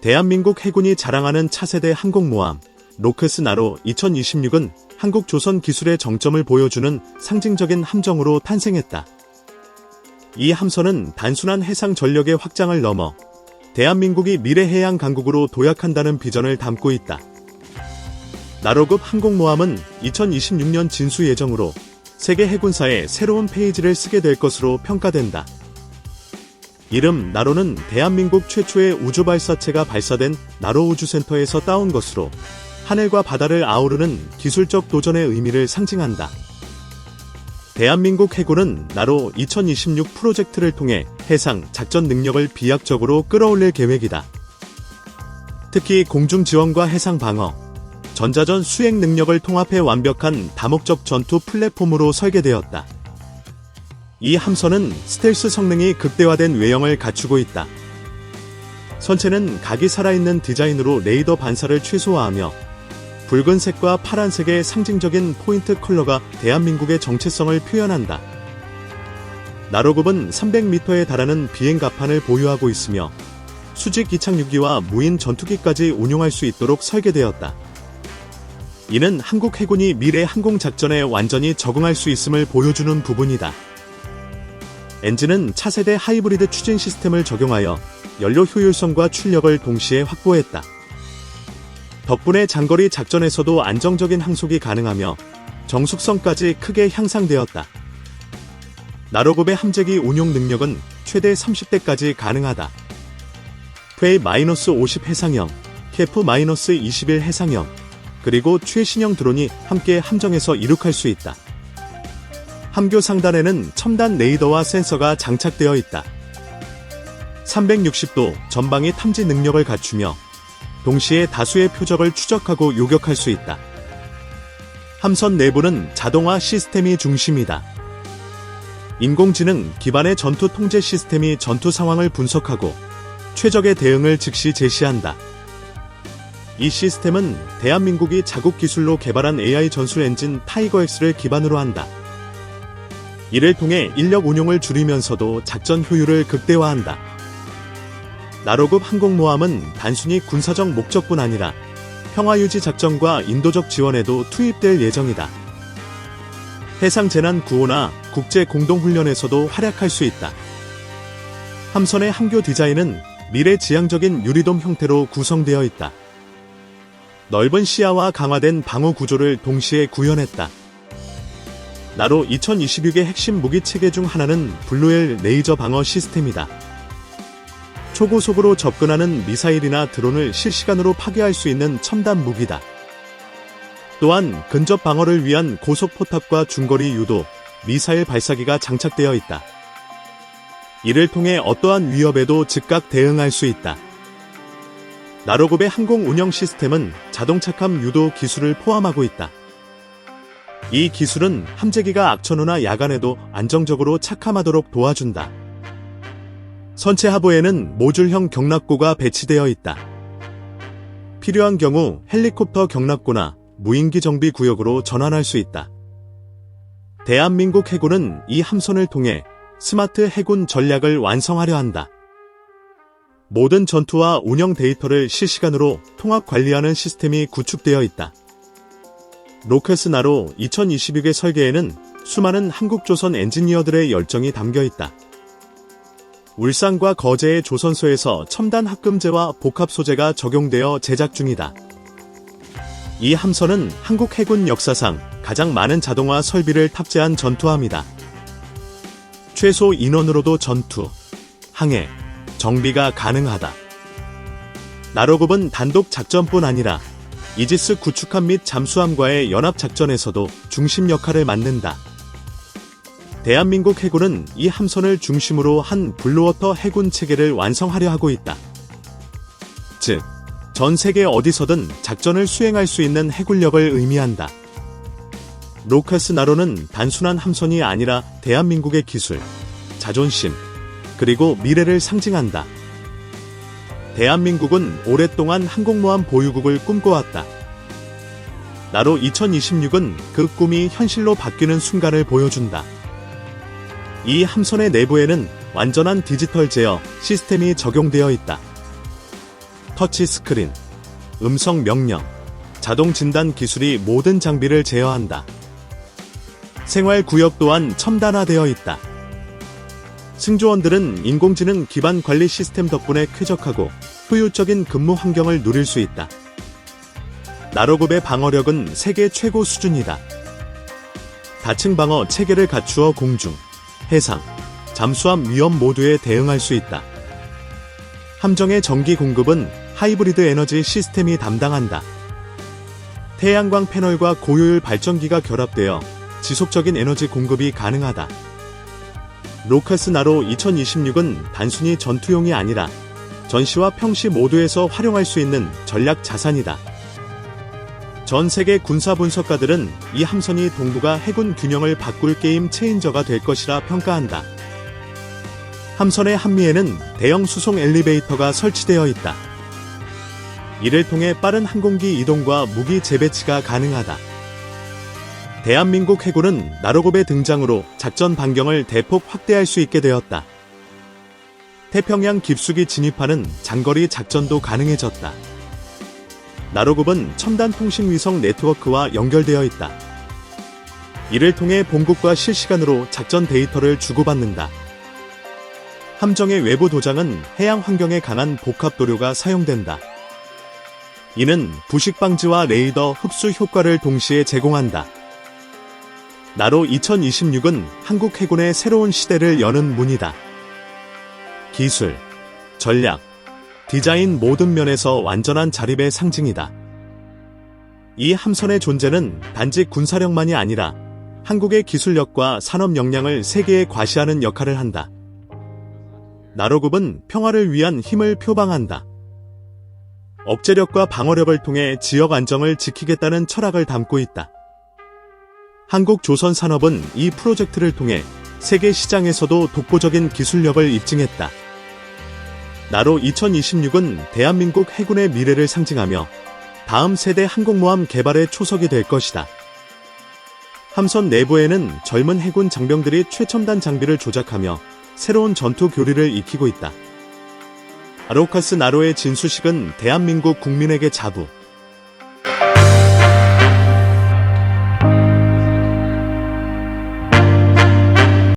대한민국 해군이 자랑하는 차세대 항공모함 로크스 나로 2026은 한국 조선 기술의 정점을 보여주는 상징적인 함정으로 탄생했다. 이 함선은 단순한 해상 전력의 확장을 넘어 대한민국이 미래 해양 강국으로 도약한다는 비전을 담고 있다. 나로급 항공모함은 2026년 진수 예정으로 세계 해군사에 새로운 페이지를 쓰게 될 것으로 평가된다. 이름 나로는 대한민국 최초의 우주 발사체가 발사된 나로 우주센터에서 따온 것으로 하늘과 바다를 아우르는 기술적 도전의 의미를 상징한다. 대한민국 해군은 나로 2026 프로젝트를 통해 해상 작전 능력을 비약적으로 끌어올릴 계획이다. 특히 공중 지원과 해상 방어, 전자전 수행 능력을 통합해 완벽한 다목적 전투 플랫폼으로 설계되었다. 이 함선은 스텔스 성능이 극대화된 외형을 갖추고 있다. 선체는 각이 살아있는 디자인으로 레이더 반사를 최소화하며 붉은색과 파란색의 상징적인 포인트 컬러가 대한민국의 정체성을 표현한다. 나로급은 300m에 달하는 비행 갑판을 보유하고 있으며 수직 이착륙기와 무인 전투기까지 운용할 수 있도록 설계되었다. 이는 한국 해군이 미래 항공 작전에 완전히 적응할 수 있음을 보여주는 부분이다. 엔진은 차세대 하이브리드 추진 시스템을 적용하여 연료 효율성과 출력을 동시에 확보했다. 덕분에 장거리 작전에서도 안정적인 항속이 가능하며 정숙성까지 크게 향상되었다. 나로급의 함재기 운용 능력은 최대 30대까지 가능하다. 페이-50 해상형, 케프-21 해상형, 그리고 최신형 드론이 함께 함정에서 이륙할 수 있다. 함교 상단에는 첨단 레이더와 센서가 장착되어 있다. 360도 전방위 탐지 능력을 갖추며 동시에 다수의 표적을 추적하고 요격할 수 있다. 함선 내부는 자동화 시스템이 중심이다. 인공지능 기반의 전투 통제 시스템이 전투 상황을 분석하고 최적의 대응을 즉시 제시한다. 이 시스템은 대한민국이 자국 기술로 개발한 AI 전술 엔진 타이거 X를 기반으로 한다. 이를 통해 인력 운용을 줄이면서도 작전 효율을 극대화한다. 나로급 항공모함은 단순히 군사적 목적뿐 아니라 평화유지 작전과 인도적 지원에도 투입될 예정이다. 해상 재난 구호나 국제 공동훈련에서도 활약할 수 있다. 함선의 항교 디자인은 미래 지향적인 유리돔 형태로 구성되어 있다. 넓은 시야와 강화된 방어 구조를 동시에 구현했다. 나로 2026의 핵심 무기 체계 중 하나는 블루엘 레이저 방어 시스템이다. 초고속으로 접근하는 미사일이나 드론을 실시간으로 파괴할 수 있는 첨단 무기다. 또한 근접 방어를 위한 고속 포탑과 중거리 유도, 미사일 발사기가 장착되어 있다. 이를 통해 어떠한 위협에도 즉각 대응할 수 있다. 나로급의 항공 운영 시스템은 자동 착함 유도 기술을 포함하고 있다. 이 기술은 함재기가 악천후나 야간에도 안정적으로 착함하도록 도와준다. 선체 하부에는 모듈형 경납고가 배치되어 있다. 필요한 경우 헬리콥터 경납고나 무인기 정비 구역으로 전환할 수 있다. 대한민국 해군은 이 함선을 통해 스마트 해군 전략을 완성하려 한다. 모든 전투와 운영 데이터를 실시간으로 통합 관리하는 시스템이 구축되어 있다. 로켓스 나로 2022개 설계에는 수많은 한국조선 엔지니어들의 열정이 담겨 있다. 울산과 거제의 조선소에서 첨단 합금제와 복합 소재가 적용되어 제작 중이다. 이 함선은 한국 해군 역사상 가장 많은 자동화 설비를 탑재한 전투함이다. 최소 인원으로도 전투, 항해, 정비가 가능하다. 나로급은 단독 작전뿐 아니라 이지스 구축함 및 잠수함과의 연합 작전에서도 중심 역할을 맡는다. 대한민국 해군은 이 함선을 중심으로 한 블루워터 해군 체계를 완성하려 하고 있다. 즉, 전 세계 어디서든 작전을 수행할 수 있는 해군력을 의미한다. 로카스 나로는 단순한 함선이 아니라 대한민국의 기술, 자존심, 그리고 미래를 상징한다. 대한민국은 오랫동안 항공모함 보유국을 꿈꿔왔다. 나로 2026은 그 꿈이 현실로 바뀌는 순간을 보여준다. 이 함선의 내부에는 완전한 디지털 제어 시스템이 적용되어 있다. 터치 스크린, 음성 명령, 자동 진단 기술이 모든 장비를 제어한다. 생활 구역 또한 첨단화되어 있다. 승조원들은 인공지능 기반 관리 시스템 덕분에 쾌적하고 효율적인 근무 환경을 누릴 수 있다. 나로급의 방어력은 세계 최고 수준이다. 다층 방어 체계를 갖추어 공중, 해상, 잠수함 위험 모두에 대응할 수 있다. 함정의 전기 공급은 하이브리드 에너지 시스템이 담당한다. 태양광 패널과 고효율 발전기가 결합되어 지속적인 에너지 공급이 가능하다. 로카스 나로 2026은 단순히 전투용이 아니라 전시와 평시 모두에서 활용할 수 있는 전략 자산이다. 전 세계 군사 분석가들은 이 함선이 동북아 해군 균형을 바꿀 게임 체인저가 될 것이라 평가한다. 함선의 한미에는 대형 수송 엘리베이터가 설치되어 있다. 이를 통해 빠른 항공기 이동과 무기 재배치가 가능하다. 대한민국 해군은 나로급의 등장으로 작전 반경을 대폭 확대할 수 있게 되었다. 태평양 깊숙이 진입하는 장거리 작전도 가능해졌다. 나로급은 첨단 통신 위성 네트워크와 연결되어 있다. 이를 통해 본국과 실시간으로 작전 데이터를 주고받는다. 함정의 외부 도장은 해양 환경에 강한 복합 도료가 사용된다. 이는 부식 방지와 레이더 흡수 효과를 동시에 제공한다. 나로 2026은 한국 해군의 새로운 시대를 여는 문이다. 기술, 전략, 디자인 모든 면에서 완전한 자립의 상징이다. 이 함선의 존재는 단지 군사력만이 아니라 한국의 기술력과 산업 역량을 세계에 과시하는 역할을 한다. 나로급은 평화를 위한 힘을 표방한다. 억제력과 방어력을 통해 지역 안정을 지키겠다는 철학을 담고 있다. 한국 조선 산업은 이 프로젝트를 통해 세계 시장에서도 독보적인 기술력을 입증했다. 나로 2026은 대한민국 해군의 미래를 상징하며 다음 세대 항공모함 개발의 초석이 될 것이다. 함선 내부에는 젊은 해군 장병들이 최첨단 장비를 조작하며 새로운 전투 교리를 익히고 있다. 아로카스 나로의 진수식은 대한민국 국민에게 자부,